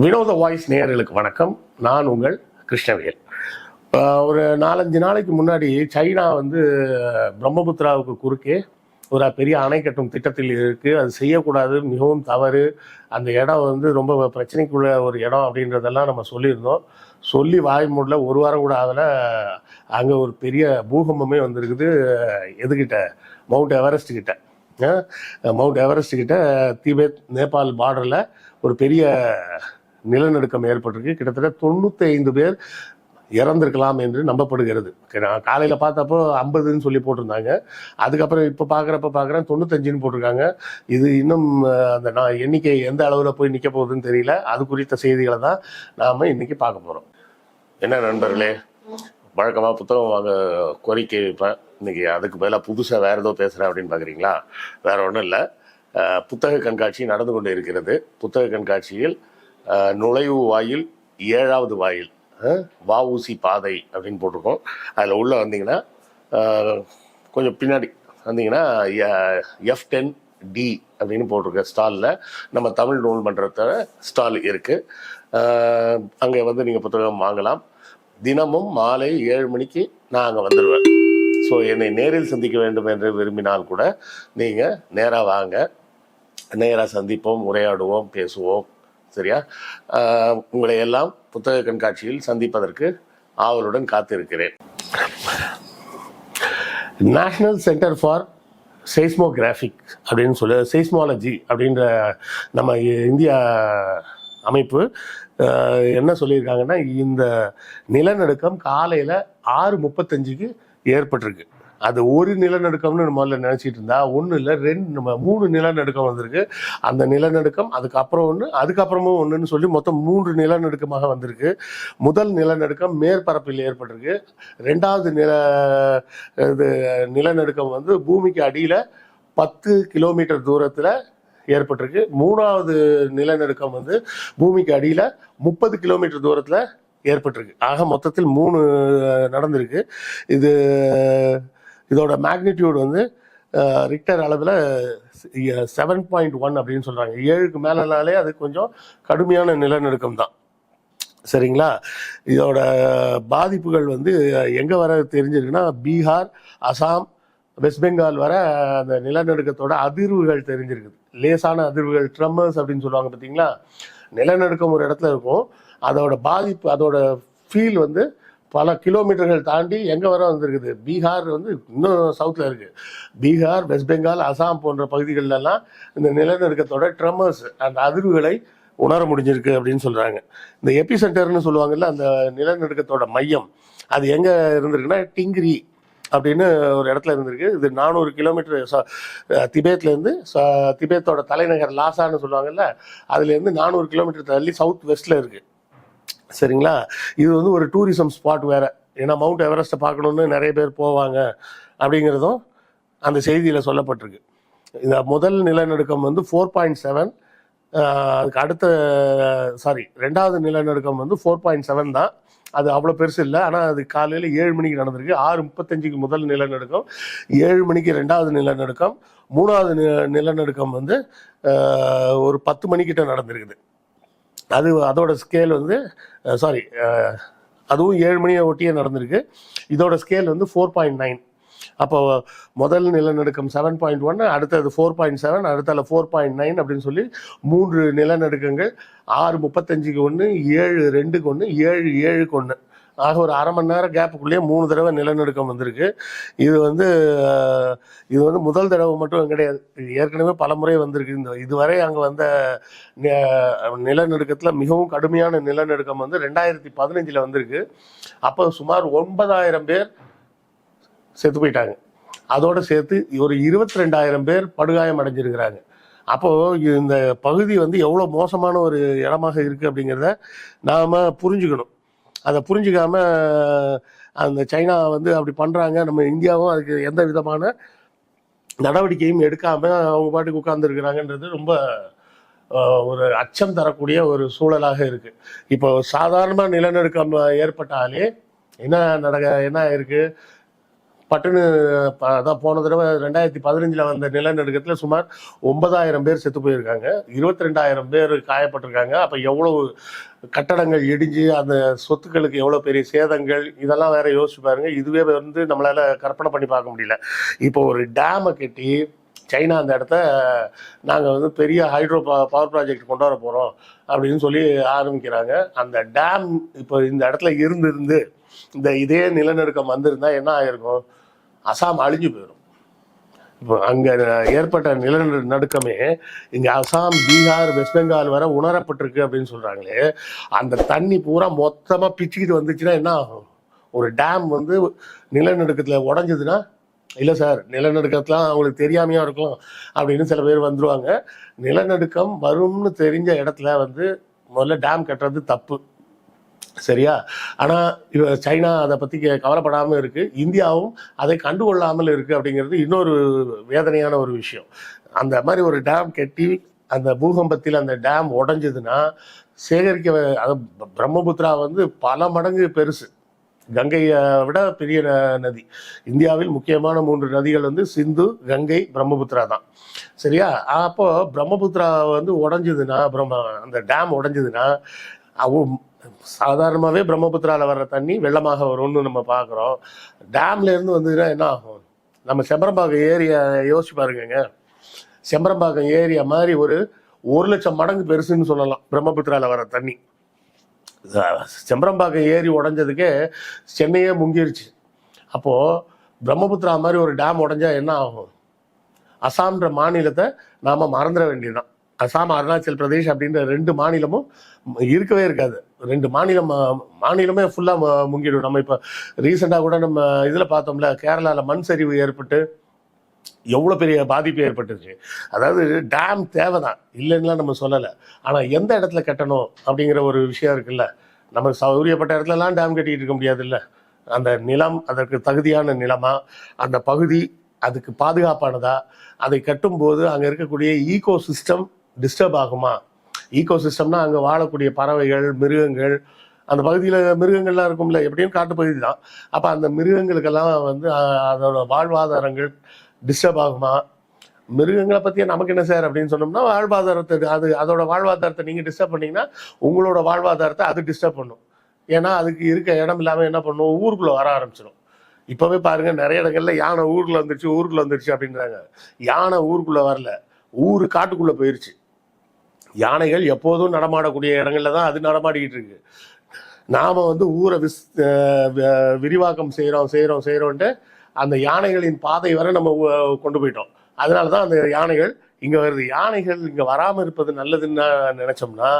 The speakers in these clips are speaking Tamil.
வினோத வாய்ஸ் நேயர்களுக்கு வணக்கம். நான் உங்கள் கிருஷ்ணவேல். ஒரு நாலஞ்சு நாளைக்கு முன்னாடி சைனா வந்து பிரம்மபுத்திராவுக்கு குறுக்கே ஒரு பெரிய அணை கட்டும் திட்டத்தில் இருக்குது அது செய்யக்கூடாது மிகவும் தவறு. அந்த இடம் வந்து ரொம்ப பிரச்சனைக்குள்ள ஒரு இடம் அப்படின்றதெல்லாம் நம்ம சொல்லியிருந்தோம். சொல்லி வாய் மூடல ஒரு வாரம் கூட ஆகல. அங்கே ஒரு பெரிய பூகம்பமே வந்திருக்குது. எதுகிட்ட? மவுண்ட் எவரெஸ்ட் கிட்ட. மவுண்ட் எவரெஸ்ட் கிட்ட திபெத் நேபாள் பார்டரில் ஒரு பெரிய நிலநடுக்கம் ஏற்பட்டிருக்கு. கிட்டத்தட்ட தொண்ணூற்றி ஐந்து பேர் இறந்திருக்கலாம் என்று நம்பப்படுகிறது. நான் காலையில் பார்த்தப்போ ஐம்பதுன்னு சொல்லி போட்டிருந்தாங்க. அதுக்கப்புறம் இப்போ பார்க்குறப்ப பார்க்குறேன் தொண்ணூத்தஞ்சுன்னு போட்டிருக்காங்க. இது இன்னும் அந்த நான் எண்ணிக்கை எந்த அளவில் போய் நிற்க போகுதுன்னு தெரியல. அது குறித்த செய்திகளை தான் நாம் இன்னைக்கு பார்க்க போகிறோம் என்ன நண்பர்களே வழக்கமாக புத்தகம் வாங்க கோரிக்கை வைப்பேன் இன்னைக்கு அதுக்கு பதிலாக புதுசாக வேறு ஏதோ பேசுகிறேன் அப்படின்னு பார்க்குறீங்களா வேற ஒன்றும் இல்லை. புத்தக கண்காட்சி நடந்து கொண்டு இருக்கிறது. புத்தக கண்காட்சியில் நுழைவு வாயில் ஏழாவது வாயில் வாவூசி பாதை அப்படின்னு போட்டிருக்கோம். அதில் உள்ளே வந்தீங்கன்னா கொஞ்சம் பின்னாடி வந்தீங்கன்னா எஃப் டென் டி அப்படின்னு போட்டிருக்க ஸ்டாலில் நம்ம தமிழ் நூல் மன்றத்தோட ஸ்டால் இருக்குது அங்கே வந்து நீங்கள் புத்தகம் வாங்கலாம். தினமும் மாலை ஏழு மணிக்கு நான் அங்கே வந்துடுவேன் ஸோ என்னை நேரில் சந்திக்க வேண்டும் என்று விரும்பினால் கூட நீங்கள் நேராக வாங்க. நேராக சந்திப்போம் உரையாடுவோம் பேசுவோம். சரியா? உங்களை எல்லாம் புத்தக கண்காட்சியில் சந்திப்பதற்கு ஆவலுடன் காத்திருக்கிறேன். நேஷனல் சென்டர் ஃபார் செய்ஸ்மோகிராஃபிக் அப்படின்னு சொல்ல செய்ஸ்மாலஜி அப்படின்ற நம்ம இந்தியா அமைப்பு என்ன சொல்லியிருக்காங்கன்னா இந்த நிலநடுக்கம் காலையில் ஆறு முப்பத்தஞ்சுக்கு ஏற்பட்டிருக்கு. அது ஒரு நிலநடுக்கம்னு முதல்ல நினச்சிட்டு இருந்தா ஒன்றும் இல்லை ரெண்டு நம்ம மூணு நிலநடுக்கம் வந்திருக்கு. அந்த நிலநடுக்கம் அதுக்கப்புறம் ஒன்று அதுக்கப்புறமும் ஒன்றுன்னு சொல்லி மொத்தம் மூன்று நிலநடுக்கமாக வந்திருக்கு. முதல் நிலநடுக்கம் மேற்பரப்பில் ஏற்பட்டிருக்கு. ரெண்டாவது நில இது நிலநடுக்கம் வந்து பூமிக்கு அடியில் பத்து கிலோமீட்டர் தூரத்தில் ஏற்பட்டிருக்கு. மூணாவது நிலநடுக்கம் வந்து பூமிக்கு அடியில் முப்பது கிலோமீட்டர் தூரத்தில் ஏற்பட்டிருக்கு. ஆக மொத்தத்தில் மூணு நடந்திருக்கு. இது இதோட மேக்னிடியூட் வந்து ரிக்டர் அளவில் செவன் பாயிண்ட் ஒன் அப்படின்னு சொல்கிறாங்க ஏழுக்கு மேலனாலே அது கொஞ்சம் கடுமையான நிலநடுக்கம் தான். சரிங்களா? இதோட பாதிப்புகள் வந்து எங்கே வர தெரிஞ்சிருக்குன்னா பீகார் அசாம் வெஸ்ட் பெங்கால் வர அந்த நிலநடுக்கத்தோட அதிர்வுகள் தெரிஞ்சிருக்குது. லேசான அதிர்வுகள் ட்ரம்மர்ஸ் அப்படின்னு சொல்லுவாங்க பார்த்தீங்களா நிலநடுக்கம் ஒரு இடத்துல இருக்கும். அதோட பாதிப்பு அதோட ஃபீல் வந்து பல கிலோமீட்டர்கள் தாண்டி எங்கே வர வந்திருக்குது? பீகார் வந்து இன்னும் சவுத்தில் இருக்குது பீகார் வெஸ்ட் பெங்கால் அசாம் போன்ற பகுதிகளெல்லாம் இந்த நிலநடுக்கத்தோட ட்ரமர்ஸ் அந்த அதிர்வுகளை உணர முடிஞ்சிருக்கு அப்படின்னு சொல்கிறாங்க இந்த எபி சென்டர்னு சொல்லுவாங்கல்ல அந்த நிலநடுக்கத்தோட மையம் அது எங்கே இருந்திருக்குன்னா டிங்கிரி அப்படின்னு ஒரு இடத்துல இருந்திருக்கு. இது நானூறு கிலோமீட்டர் ச- திபேத்லேருந்து ச- திபேத்தோட தலைநகர் லாசான்னு சொல்லுவாங்கல்ல அதுலேருந்து நானூறு கிலோமீட்டர் தள்ளி சவுத் வெஸ்ட்டில் இருக்குது சரிங்களா? இது வந்து ஒரு டூரிசம் ஸ்பாட் வேற. ஏன்னா மவுண்ட் எவரெஸ்ட்டை பார்க்கணுன்னு நிறைய பேர் போவாங்க அப்படிங்கிறதும் அந்த செய்தியில் சொல்லப்பட்டிருக்கு. இந்த முதல் நிலநடுக்கம் வந்து ஃபோர் பாயிண்ட் செவன் அதுக்கு அடுத்த சாரி ரெண்டாவது நிலநடுக்கம் வந்து ஃபோர் பாயிண்ட் செவன் தான். அது அவ்வளோ பெருசு இல்லை. ஆனால் அது காலையில் ஏழு மணிக்கு நடந்திருக்கு. ஆறு முப்பத்தஞ்சுக்கு முதல் நிலநடுக்கம். ஏழு மணிக்கு ரெண்டாவது நிலநடுக்கம். மூணாவது நி- நிலநடுக்கம் வந்து ஒரு பத்து மணிக்கிட்ட நடந்திருக்குது. அது அதோட ஸ்கேல் வந்து சாரி அதுவும் ஏழு மணியை ஒட்டியே நடந்திருக்கு. இதோட ஸ்கேல் வந்து ஃபோர் பாயிண்ட் நைன் அப்போ முதல் நிலநடுக்கம் செவன் பாயிண்ட் ஒன் அடுத்தது ஃபோர் பாயிண்ட் செவன் அடுத்தால ஃபோர் பாயிண்ட் நைன் அப்படின்னு சொல்லி மூன்று நிலநடுக்கங்கள் ஆறு முப்பத்தஞ்சுக்கு ஒன்று ஏழு ரெண்டுக்கு ஒன்று ஏழு ஏழுக்கு ஒன்று ஆக ஒரு அரை மணி நேரம் கேப்புக்குள்ளேயே மூணு தடவை நிலநடுக்கம் வந்திருக்கு. இது வந்து இது வந்து முதல் தடவை மட்டும் கிடையாது. ஏற்கனவே பல முறை வந்திருக்கு. இந்த இதுவரை அங்கே வந்த நிலநடுக்கத்தில் மிகவும் கடுமையான நிலநடுக்கம் வந்து ரெண்டாயிரத்தி பதினஞ்சில் வந்திருக்கு. அப்போ சுமார் ஒன்பதாயிரம் பேர் செத்து போயிட்டாங்க. அதோடு சேர்த்து ஒரு இருபத்தி ரெண்டாயிரம் பேர் படுகாயம் அடைஞ்சிருக்கிறாங்க. அப்போது இந்த பகுதி வந்து எவ்வளோ மோசமான ஒரு இடமாக இருக்குது அப்படிங்கிறத நாம புரிஞ்சுக்கணும். அதை புரிஞ்சுக்காம அந்த சைனா வந்து அப்படி பண்ணுறாங்க நம்ம இந்தியாவும் அதுக்கு எந்த விதமான நடவடிக்கையும் எடுக்காமல் அவங்க பாட்டுக்கு உட்கார்ந்துருக்கிறாங்கன்றது ரொம்ப ஒரு அச்சம் தரக்கூடிய ஒரு சூழலாக இருக்கு. இப்போ சாதாரணமாக நிலநடுக்கம் ஏற்பட்டாலே என்ன நடக்க என்ன இருக்குது பட்டுன்னு அதான் போன தடவை ரெண்டாயிரத்தி பதினஞ்சில் வந்த நிலநடுக்கத்தில் சுமார் ஒன்பதாயிரம் பேர் செத்து போயிருக்காங்க. இருபத்தி ரெண்டாயிரம் பேர் காயப்பட்டிருக்காங்க. அப்போ எவ்வளவு கட்டடங்கள் இடிஞ்சு அந்த சொத்துக்களுக்கு எவ்வளோ பெரிய சேதங்கள் இதெல்லாம் வேற யோசிச்சு பாருங்க. இதுவே வந்து நம்மளால கற்பனை பண்ணி பார்க்க முடியல. இப்போ ஒரு டேமை கட்டி சைனா அந்த இடத்த நாங்கள் வந்து பெரிய ஹைட்ரோ பவர் ப்ராஜெக்ட் கொண்டு வர போகிறோம் அப்படின்னு சொல்லி ஆரம்பிக்கிறாங்க. அந்த டேம் இப்போ இந்த இடத்துல இருந்திருந்து இந்த இதே நிலநடுக்கம் வந்திருந்தால் என்ன ஆகிருக்கும் அசாம் அழிஞ்சு போயிடும் இப்போ அங்கே ஏற்பட்ட நிலநடுக்கமே இங்கே அசாம் பீகார் வெஸ்ட் பெங்கால் வரை உணரப்பட்டிருக்கு அப்படின்னு சொல்கிறாங்களே அந்த தண்ணி பூரா மொத்தமாக பிச்சுக்கிட்டு வந்துச்சுன்னா என்ன ஆகும்? ஒரு டேம் வந்து நிலநடுக்கத்தில் உடஞ்சதுன்னா இல்லை சார் நிலநடுக்கத்தெலாம் அவங்களுக்கு தெரியாமையா இருக்கும் அப்படின்னு சில பேர் வந்துருவாங்க. நிலநடுக்கம் வரும்னு தெரிஞ்ச இடத்துல வந்து முதல்ல டேம் கட்டுறது தப்பு. சரியா? ஆனால் இவ சைனா அதை பற்றி கவலைப்படாமல் இருக்குது இந்தியாவும் அதை கண்டுகொள்ளாமல் இருக்குது அப்படிங்கிறது இன்னொரு வேதனையான ஒரு விஷயம். அந்த மாதிரி ஒரு டேம் கட்டி அந்த பூகம்பத்தில் அந்த டேம் உடஞ்சதுன்னா சேகரிக்க அது பிரம்மபுத்திரா வந்து பல மடங்கு பெருசு. கங்கையை விட பெரிய ந- நதி. இந்தியாவில் முக்கியமான மூன்று நதிகள் வந்து சிந்து கங்கை பிரம்மபுத்திரா தான். சரியா? அப்போ பிரம்மபுத்திரா வந்து உடஞ்சதுன்னா பிரம்ம அந்த டேம் உடஞ்சதுன்னா அவ சாதாரணமாகவே பிரம்மபுத்திராவில் வர்ற தண்ணி வெள்ளமாக வரும்னு நம்ம பார்க்குறோம் டேம்லேருந்து வந்ததுன்னா என்ன ஆகும்? நம்ம செம்பரம்பாக்கம் ஏரியா யோசிச்சு பாருங்கங்க. செம்பரம்பாக்கம் ஏரியா மாதிரி ஒரு ஒரு லட்சம் மடங்கு பெருசுன்னு சொல்லலாம் பிரம்மபுத்திராவில் வர தண்ணி. செம்பரம்பாக்கம் ஏரி உடஞ்சதுக்கே சென்னையே முங்கிருச்சு. அப்போது பிரம்மபுத்திரா மாதிரி ஒரு டேம் உடஞ்சா என்ன ஆகும்? அசாம்ன்ற மாநிலத்தை நாம் மறந்துட வேண்டியதுதான். அசாம் அருணாச்சல் பிரதேஷ் அப்படின்ற ரெண்டு மாநிலமும் இருக்கவே இருக்காது. ரெண்டு மாநிலம் மாநிலமே ஃபுல்லாக முங்கிடும். நம்ம இப்போ ரீசெண்டாக கூட நம்ம இதில் பார்த்தோம்ல கேரளாவில் மண் சரிவு ஏற்பட்டு எவ்வளோ பெரிய பாதிப்பு ஏற்பட்டுருச்சு அதாவது டேம் தேவை தான் இல்லைன்னுலாம் நம்ம சொல்லலை. ஆனால் எந்த இடத்துல கட்டணும் அப்படிங்கிற ஒரு விஷயம் இருக்குல்ல? நம்ம சௌகரியப்பட்ட இடத்துலலாம் டேம் கட்டிகிட்டு இருக்க முடியாதுல்ல? அந்த நிலம் அதற்கு தகுதியான நிலமா? அந்த பகுதி அதுக்கு பாதுகாப்பானதா? அதை கட்டும்போது அங்கே இருக்கக்கூடிய ஈகோ சிஸ்டம் டிஸ்டர்ப் ஆகுமா? ஈகோ சிஸ்டம்னா அங்கே வாழக்கூடிய பறவைகள் மிருகங்கள் அந்த பகுதியில் மிருகங்கள்லாம் இருக்கும்ல? எப்படியும் காட்டுப்பகுதி தான். அப்போ அந்த மிருகங்களுக்கெல்லாம் வந்து அதோட வாழ்வாதாரங்கள் டிஸ்டர்ப் ஆகுமா? மிருகங்களை பற்றியே நமக்கு என்ன சார் அப்படின்னு சொன்னோம்னா வாழ்வாதாரத்தை அது அதோட வாழ்வாதாரத்தை நீங்கள் டிஸ்டர்ப் பண்ணீங்கன்னா உங்களோட வாழ்வாதாரத்தை அது டிஸ்டர்ப் பண்ணும். ஏன்னா அதுக்கு இருக்க இடம் இல்லாமல் என்ன பண்ணும்? ஊருக்குள்ளே வர ஆரம்பிச்சிடும் இப்போவே பாருங்க நிறைய இடங்கள்ல யானை ஊருக்குள்ள வந்துருச்சு ஊருக்குள்ளே வந்துருச்சு அப்படின்றாங்க. யானை ஊருக்குள்ளே வரல. ஊர் காட்டுக்குள்ளே போயிருச்சு. யானைகள் எப்போதும் நடமாடக்கூடிய இடங்கள்ல தான் அது நடமாடிக்கிட்டு இருக்கு. நாம் வந்து ஊரை விஸ் விரிவாக்கம் செய்கிறோம் செய்கிறோம் செய்கிறோன்ட்டு அந்த யானைகளின் பாதை வரை நம்ம கொண்டு போயிட்டோம். அதனால தான் அந்த யானைகள் இங்கே வருது. யானைகள் இங்கே வராமல் இருப்பது நல்லதுன்னு நினச்சோம்னா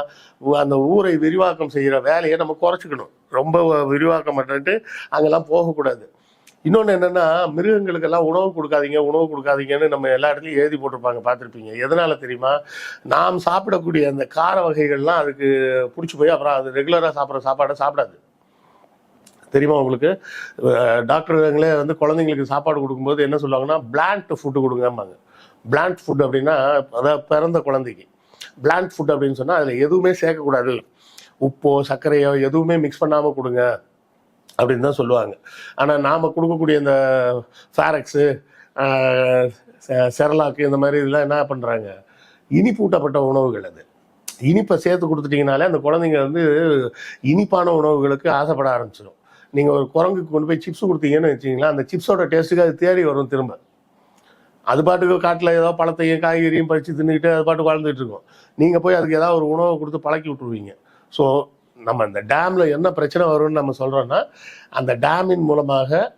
அந்த ஊரை விரிவாக்கம் செய்கிற வேலையை நம்ம குறைச்சிக்கணும். ரொம்ப விரிவாக்கம் பண்ணிட்டு அங்கெல்லாம் போகக்கூடாது. இன்னொன்று என்னென்னா மிருகங்களுக்கெல்லாம் உணவு கொடுக்காதீங்க உணவு கொடுக்காதீங்கன்னு நம்ம எல்லா இடத்துலையும் எழுதி போட்டிருப்பாங்க பார்த்துருப்பீங்க. எதனால தெரியுமா? நாம் சாப்பிடக்கூடிய அந்த கார வகைகள்லாம் அதுக்கு பிடிச்சி போய் அப்புறம் அது ரெகுலராக சாப்பிட்ற சாப்பாடை சாப்பிடாது. தெரியுமா உங்களுக்கு? அஹ் டாக்டருங்களே வந்து குழந்தைங்களுக்கு சாப்பாடு கொடுக்கும்போது என்ன சொல்லுவாங்கன்னா பிளான்ட் ஃபுட்டு கொடுங்கம்பாங்க. பிளான்ட் ஃபுட் அப்படின்னா அதாவது பிறந்த குழந்தைக்கு. பிளான்ட் ஃபுட் அப்படின்னு சொன்னால் அதில் எதுவுமே சேர்க்கக்கூடாது. உப்போ சர்க்கரையோ எதுவுமே மிக்ஸ் பண்ணாமல் கொடுங்க அப்படின்னு தான் சொல்லுவாங்க. ஆனால் நாம் கொடுக்கக்கூடிய இந்த ஃபேரக்ஸு செரலாக்கு இந்த மாதிரி இதெல்லாம் என்ன பண்ணுறாங்க இனிப்பூட்டப்பட்ட உணவுகள் அது. இனிப்பை சேர்த்து கொடுத்துட்டிங்கனாலே அந்த குழந்தைங்க வந்து இனிப்பான உணவுகளுக்கு ஆசைப்பட ஆரம்பிச்சிடும் நீங்கள் ஒரு குரங்குக்கு கொண்டு போய் சிப்ஸ் கொடுத்தீங்கன்னு வச்சிங்களா அந்த சிப்ஸோட டேஸ்ட்டுக்கு அது தேடி வரும் திரும்ப. அது பாட்டுக்கு காட்டில் ஏதோ பழத்தையும் காய்கறியும் பறித்து தின்னுக்கிட்டு அது பாட்டுக்கு வாழ்ந்துட்டு இருக்கும். நீங்கள் போய் அதுக்கு ஏதாவது ஒரு உணவை கொடுத்து பழக்கி விட்டுருவீங்க. ஸோ நம்ம இந்த டேமில் என்ன பிரச்சனை வரும்னு நம்ம சொல்கிறோன்னா அந்த டேமின் மூலமாக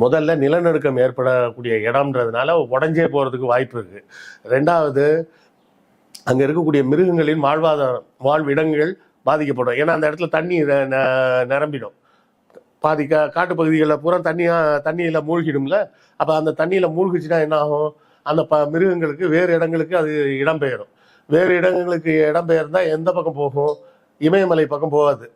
முதல்ல நிலநடுக்கம் ஏற்படக்கூடிய இடம்ன்றதுனால உடஞ்சே போகிறதுக்கு வாய்ப்பு இருக்குது ரெண்டாவது அங்கே இருக்கக்கூடிய மிருகங்களின் வாழ்வாதாரம் வாழ்விடங்கள் பாதிக்கப்படும். ஏன்னா அந்த இடத்துல தண்ணி ந- நிரம்பிடும். பாதி கா காட்டு பகுதிகளில் பூரா தண்ணியா தண்ணியில் மூழ்கிடும்ல? அப்போ அந்த தண்ணியில் மூழ்கிச்சுன்னா என்ன ஆகும் அந்த ப மிருகங்களுக்கு வேறு இடங்களுக்கு அது இடம்பெயரும். வேறு இடங்களுக்கு இடம்பெயர்ந்தால் எந்த பக்கம் போகும்? இமயமலை பக்கம் போகாது.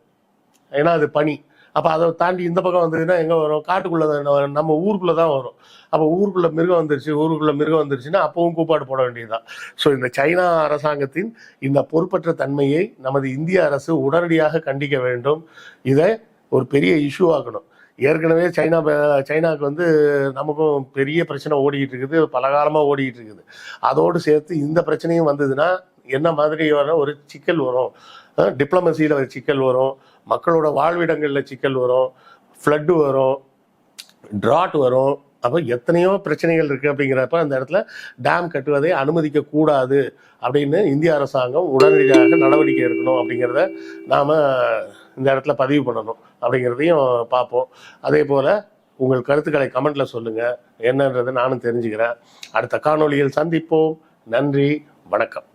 ஏன்னா அது பனி. அப்போ அதை தாண்டி இந்த பக்கம் வந்ததுன்னா எங்கே வரும்? காட்டுக்குள்ளே தான் நம்ம ஊருக்குள்ளே தான் வரும். அப்போ ஊருக்குள்ளே மிருகம் வந்துருச்சு ஊருக்குள்ளே மிருகம் வந்துருச்சுன்னா அப்பவும் கூப்பாடு போட வேண்டியதுதான். ஸோ இந்த சைனா அரசாங்கத்தின் இந்த பொறுப்பற்ற தன்மையை நமது இந்திய அரசு உடனடியாக கண்டிக்க வேண்டும். இதை ஒரு பெரிய இஷ்யூ ஆக்கணும் ஏற்கனவே சைனா சைனாவுக்கு வந்து நமக்கும் பெரிய பிரச்சனை ஓடிக்கிட்டு இருக்குது. பலகாலமாக ஓடிக்கிட்டு இருக்குது. அதோடு சேர்த்து இந்த பிரச்சனையும் வந்ததுன்னா என்ன மாதிரி வர ஒரு சிக்கல் வரும். டிப்ளமசியில் ஒரு சிக்கல் வரும். மக்களோட வாழ்விடங்களில் சிக்கல் வரும். ஃப்ளட்டு வரும். ட்ராட் வரும். அப்போ எத்தனையோ பிரச்சனைகள் இருக்குது அப்படிங்கிறப்ப அந்த இடத்துல டேம் கட்டுவதை அனுமதிக்கக்கூடாது அப்படின்னு இந்திய அரசாங்கம் உடனடியாக நடவடிக்கை எடுக்கணும் அப்படிங்கிறத நாம் இந்த இடத்துல பதிவு பண்ணணும் அப்படிங்கிறதையும் பார்ப்போம். அதே போல் உங்கள் கருத்துக்களை கமெண்ட்டில் சொல்லுங்கள் என்னன்றதை நானும் தெரிஞ்சுக்கிறேன். அடுத்த காணொளியில் சந்திப்போம். நன்றி. வணக்கம்.